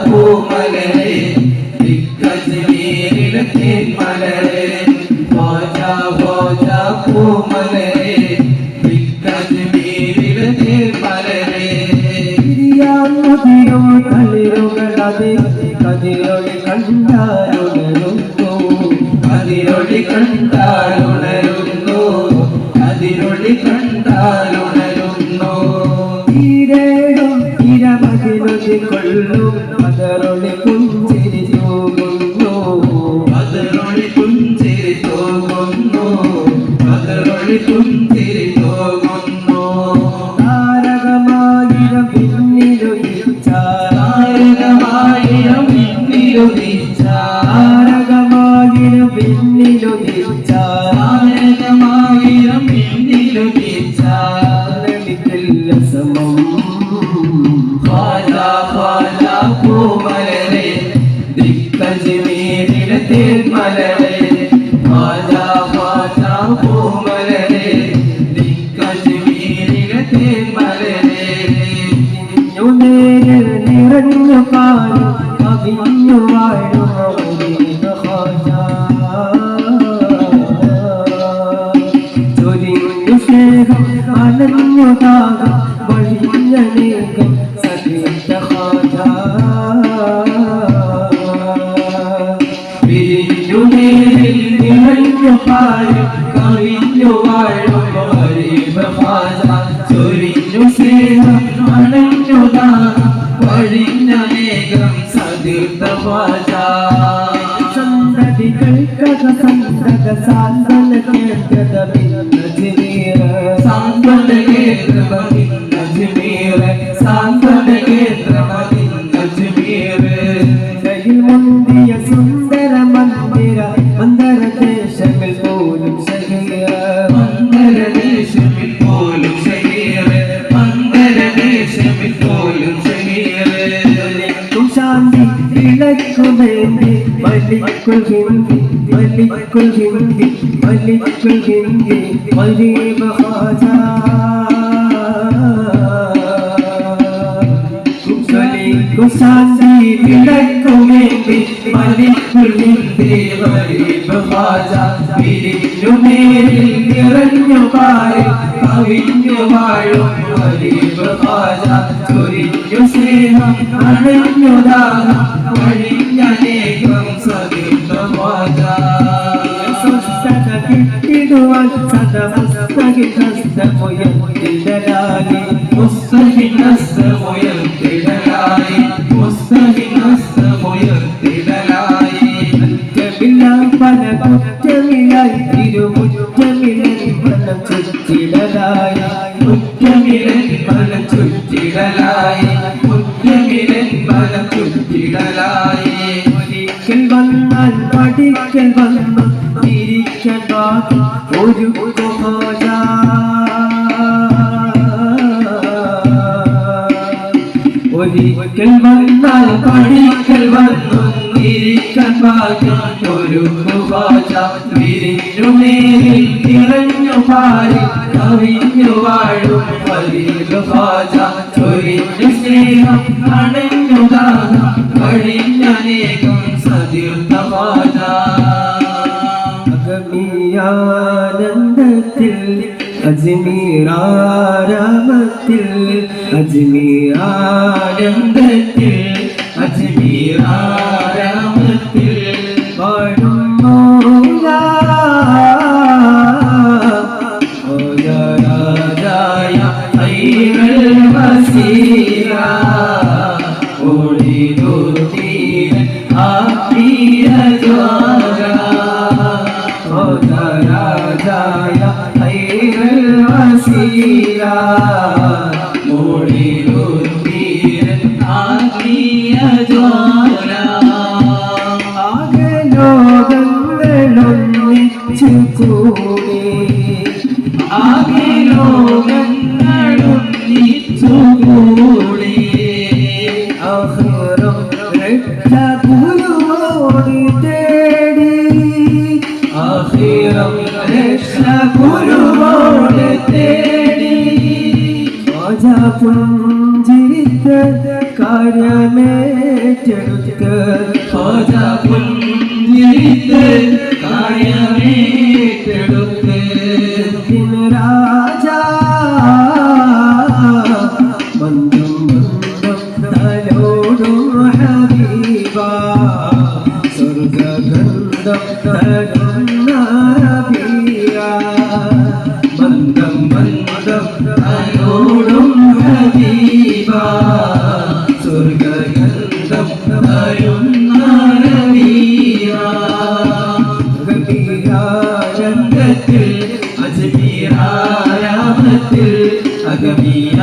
പൂമലരെ ദിക്കജ്മീരിലെ മലരെ ഖ്വാജ ഖ്വാജ പൂമലരെ ദിക്കജ്മീരിലെ മലരെ മുതിരും കളിരുകളതി കതിരൊളി കണ്ടാലുണരുന്നു. അതിരൊളി കണ്ടാലുണരുന്നു. കൊള്ളും അതരൊളി പുഞ്ചിരി തൂകുന്നു അതിരൊളി പുഞ്ചിരി തോന്നുന്നു അതിരൊളി പുഞ്ചിരി തോന്നുന്നു താരകമായിരം പിന്നിലൊതിച്ച തേന്മലരെ ഖ്വാജ ഖ്വാജ പൂമലരെ ദിക്കജ്മീരിലെ തേന്മലരെ നേരിൽ നിറഞ്ഞു പാലും കവിഞ്ഞു ചൊരിഞ്ഞു സ്നേഹം അനഞ്ഞു താകം വഴിഞ്ഞനേകം സതീർത്ഥ ചൊരിഞ്ഞു സ്നേഹം അണഞ്ഞു ദാനം വഴിഞ്ഞനേകം സതീർത്ഥ ഖ്വാജ സന്തതികൾക്കക സന്തത സാന്ത്വന കേട്ടത ഭിന്നജിനീറ സാന്ത്വന കേന്ദ്രമതിൻ അജ്മീർ സാന്ത്വന കേന്ദ്രമതിൻ നിറഞ്ഞു പാരി കവിഞ്ഞു വാഴും ചൊരിഞ്ഞു സ്നേഹം അണഞ്ഞു ദാനം വഴിഞ്ഞനേകം കുറ്റമില്ലായി തിരുമുറ്റമില്ല ഫലം ചുറ്റിടലായി മുറ്റമിരൻ പല ചുറ്റിടലായി മുറ്റമിരൻ പല ചുറ്റിടലായി ഒരിക്കൽ വന്നാൽ പഠിക്കൽ വന്നു തിരിക്കൽ ബാക്കി ഒരു ഒരിക്കൽ വന്നാൽ പഠിക്കൽ വന്നു ഇരിക്കാൻ ഭാഗ്യം ഒരു ഭാഷ വിരിഞ്ഞു നേരിൽ നിറഞ്ഞു പാരി കവിഞ്ഞു വാഴും വലിയ ഭാജ ചൊരിഞ്ഞു സ്നേഹം അണഞ്ഞു ദാനം കഴിഞ്ഞനേകം സതീർത്ഥ ഭാജ അഗമിയാനന്ദത്തിൽ അജ്മീരാരാമത്തിൽ അജ്മീരാനന്ദത്തിൽ അജ്മീരാരാമത്തിൽ പാടും മോല രാജായ ഐരൽ വസീര ഓടിദുർദീൻ ആഖിര ജ്വാല രാജായ ആകെ ലോകങ്ങളൊന്നിച്ചു കൂടി. ആകെ ലോകങ്ങളൊന്നിച്ചുകൂടി പുഞ്ചിരിത്ത കാര്യമേറ്റെടുത്ത് ഖോജ പുഞ്ചിരിത്ത് കാര്യമേറ്റെടുത്ത് ദിന് രാജാ മന്ദം മന്ദം തലോടും ഹബീബ സ്വർഗഗന്ധം തരുന്ന നബിയ മന്ദം മന്ദം തലോടും ഹബീബ സ്വർഗഗന്ധം തരുന്ന നബിയ ഗംഭീരാനന്ദത്തിൽ അജ്മീരാരാമത്തിൽ അഗമീരാനന്ദത്തിൽ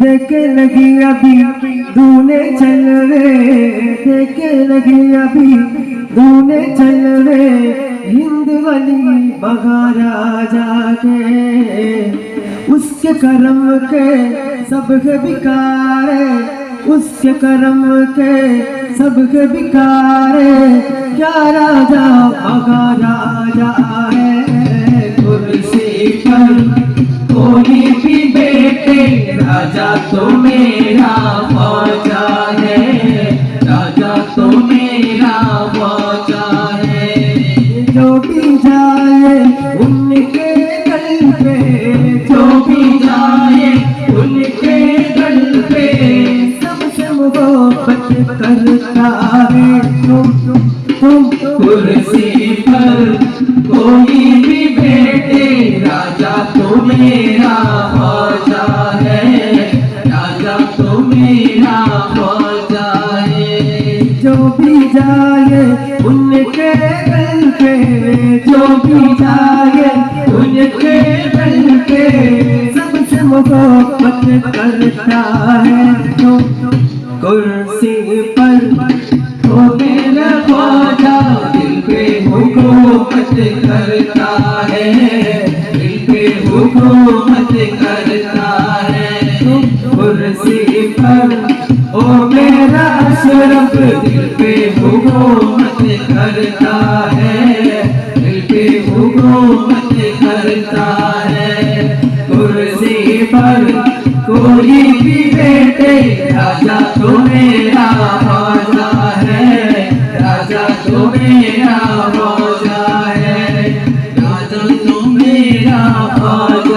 देखे लगी अभी दूने चल रे, देखे लगी अभी दूने चल रे, हिंद वाली महाराजा के उसके कर्म के सब के बिकार, उसके करम के सब के बिकार, क्या राजा मगा राजा है कुर्सी पर तो मेरा है। राजा तो मेरा ख्वाजा है। जो जाए, उनके उनके दल पे। सबसे मोहब्बत करता है भी बैठे, राजा तो मेरा ख्वाजा है। है जो भी जाए, उनके दल पे जो भी जाए, उनके दल पे मोहब्बत करता है। जो कुर्सी पर मेरा दिल पे हुकूमत करता है। दिल पे हुकूमत करता कुर्सी पर ओ मेरा अशरफ दिल पे हुकूमत करता है। दिल पे हुकूमत करता है। कुर्सी पर कोई भी बैठे राजा तो मेरा ख्वाजा है। राजा तो मेरा ख्वाजा है। राजा तो मेरा राजा